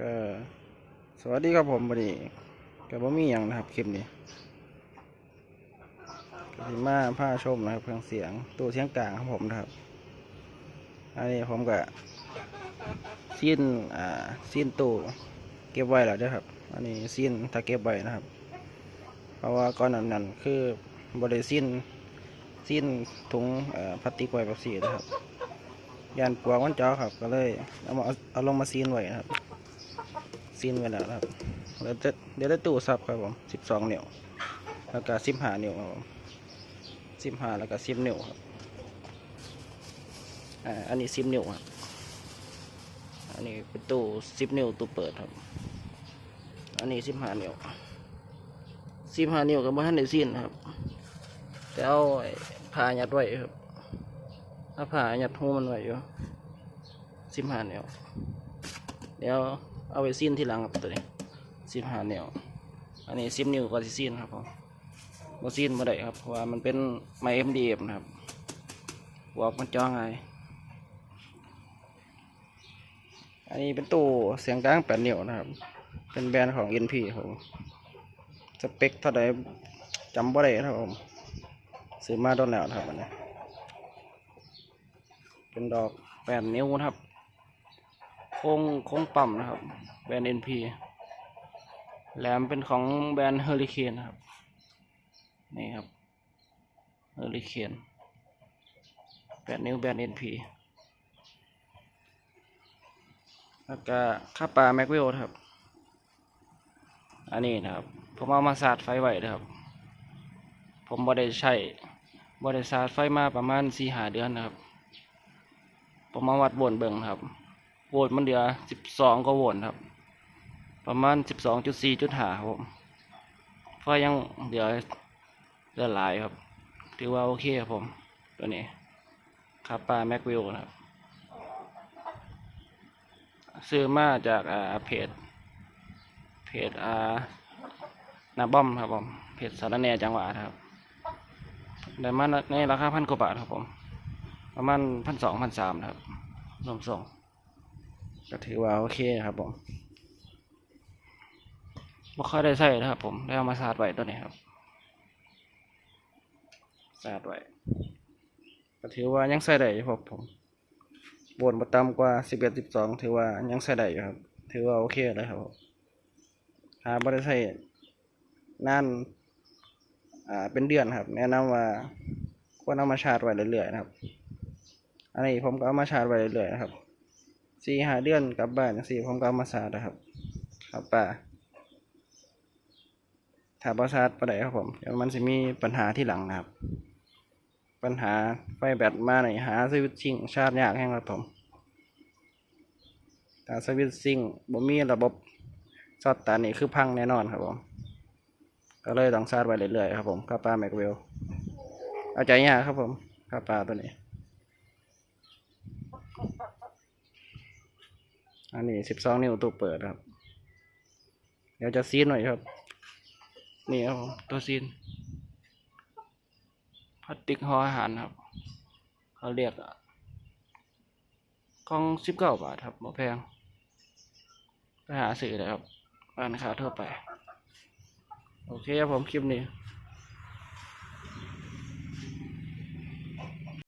ก็สวัสดีครับผมวันนี้ก็บ่มีหยังนะครับคลิปนี้ก็สิมาผ้าชมนะครับเครื่องเสียงตู้เสียงกลางครับผมนะครับ อันนี้ผมก็ซีนอ่าซีนตู้เก็บไว้แล้วด้อครับ อันนี้ซีนถ้าเก็บไว้นะครับ เพราะว่าก่อนหนานั้นคือบริซีนซีนถุงพลาสติกไว้แบบสีนะครับยานปลวกมันจาะครับ ก็เลยเอามาเอาเอาลงมาซีนไว้นะครับ ซีนไว้แล้วครับเดี๋ยวจะเดี๋ยวได้ตู้ซับครับผมสิบสองเหนิ้วแล้วก็สิบห้านิ้วครับผมสิบห้าแล้วก็สิบนิ้วครับอ่าอันนี้สิบนิ้วครับอันนี้เป็นตู้สิบนิ้วตู้เปิดครับ อันนี้สิบห้านิ้วสิบห้านิ้วกับบ้านในซีนครับแต่เอาผ้ายัดไว้ครับเอาผ้ายัดหูมันไว้อยู่สิบห้านิ้วเดี๋ยว เอาไปซีนทีหลังครับตัวนี้สิบห้านิ้วอันนี้สิบนิ้วก็สิซีนครับผมบ่ซีนบ่ได้ครับเพราะว่ามันเป็นไม้ MDF นะครับหัวมันจ้องไงอันนี้เป็นตู้เสียงกลางแปดนิ้วนะครับ เป็นแบรนด์ของ NP ครับสเปคเท่าใดจำบ่ได้นะครับผมซื้อมาโดนแล้วนะครับอันนี้เป็นดอกแปดนิ้วนะครับ ค้งโค้งปั๊มนะครับ แบรนด์ NP แหลมเป็นของแบรนด์เฮอริเคนนครับ นี่ครับเฮอริเคนแปดนิ้วแบรนด์ NP แล้วก็ค่าปลาแม็กวิลครับ อันนี้นะครับ ผมเอามาสาดไฟไหวนะครับ ผมบ่ได้ใช้บ่ได้สาดไฟมาประมาณสี่หาเดือนนะครับ ผมมาวัดโวลต์เบิ่งครับ โวลต์มันเดือสิบสองก็โวลต์ครับ ประมาณสิบสองจุดสี่จุดห้าครับผมไฟยังเดือเดือหลายครับ ถือว่าโอเคครับผม ตัวนี้คาปาแม็กวิลครับ ซื้อมาจากอ่าเพจ เพจอ่านาบอมครับผม เพจสารแนจังหวัดครับได้มาในราคาพันกว่าบาทครับผม ประมาณพันสองพันสามครับรวมส่ง ก็ถือว่าโอเคครับผมบ่ค่อยได้ใส่นะครับ ผมได้เอามาสาดไว้ตัวนี้ครับสาดไว้ก็ถือว่ายังใส่ได้อยู่ครับผมบนมาต่ำกว่าสิบเอ็ดสิบสองถือว่ายังใส่ได้อยู่ครับ ถือว่าโอเคเลยครับผมหาบ่ได้ใส่นานอ่าเป็นเดือนครับ แนะนำว่าควรเอามาชาร์จไว้เรื่อยๆนะครับ อันนี้ผมก็เอามาชาร์จไว้เรื่อยๆนะครับ สี่หาเดือนกลับบ้านสี่ผมก็เอามาสาดนะครับครับป่าถ้าประสาดประไดครับผมเดี๋ยวมันจะมีปัญหาที่หลังนะครับ ปัญหาไฟแบตมาไหนหาสวิตชิ่งชาร์จยากแห้งครับผมถ้าสวิตชิ่งบ่มีระบบช็อตตานี่คือพังแน่นอนครับผมก็เลยต้องชาร์จไว้เรื่อยๆครับผมครับปลาแม็กเวลเอาใจยากครับผมครับปลาตัวนี้ อันนี้สิบสองนิ้วตัวเปิดครับ เดี๋ยวจะซีนหน่อยครับ นี่ครับตัวซีนพลาสติกห่ออาหารครับ เขาเรียกอะกล่องสิบเก้าบาทครับบ่แพงไปหาซื้อเลยครับร้านค้าทั่วไป โอเคครับผมคลิปนี้